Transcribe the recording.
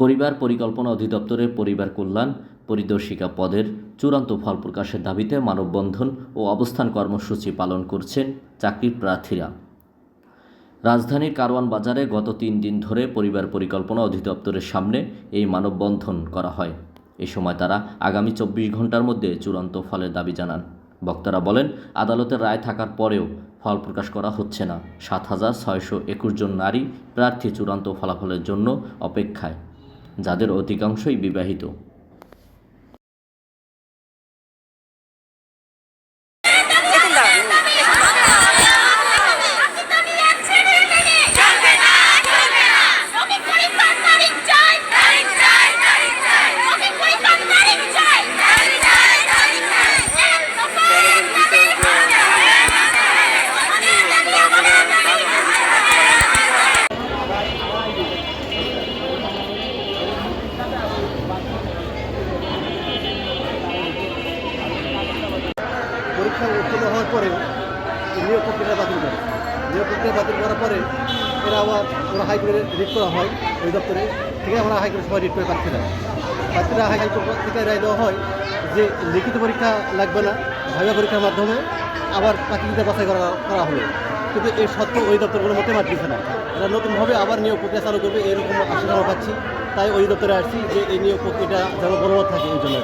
পরিবার পরিকল্পনা অধিদপ্তরের পরিবার কল্যাণ পরিদর্শিকা পদের চূড়ান্ত ফল প্রকাশের দাবিতে মানববন্ধন ও অবস্থান কর্মসূচি পালন করছেন চাকরির প্রার্থীরা। রাজধানীর কারওয়ান বাজারে গত তিন দিন ধরে পরিবার পরিকল্পনা অধিদপ্তরের সামনে এই মানববন্ধন করা হয়। এ সময় তারা আগামী চব্বিশ ঘণ্টার মধ্যে চূড়ান্ত ফলের দাবি জানান। বক্তারা বলেন, আদালতের রায় থাকার পরেও ফল প্রকাশ করা হচ্ছে না। সাত হাজার ছয়শো একুশ জন নারী প্রার্থী চূড়ান্ত ফলাফলের জন্য অপেক্ষায়। যাদের অধিকাংশই বিবাহিত। পরীক্ষা উত্তীর্ণ হওয়ার পরে এই নিয়োগ প্রক্রিয়া বাতিল করে। নিয়োগ প্রক্রিয়া বাতিল করার পরে এরা আবার ওরা হাইকোর্টে রিট করা হয় ওই দপ্তরে। থেকে আমরা হাইকোর্টে সবাই রিট করে প্রার্থীরা। প্রার্থীরা হাইকোর্ট থেকে রায় দেওয়া হয় যে লিখিত পরীক্ষা লাগবে না ভাইবা পরীক্ষার মাধ্যমে আবার প্রার্থীদের বাছাই করা করা হলো। কিন্তু এর সত্ত্বেও ওই দপ্তরগুলো মতে দিচ্ছে না। এরা নতুনভাবে আবার নিয়োগ প্রক্রিয়া চালু করবে, এরকম আশা আমরা পাচ্ছি। তাই ওই দপ্তরে আসছি যে এই নিয়োগ প্রক্রিয়াটা যেন বলবৎ থাকে এই জন্য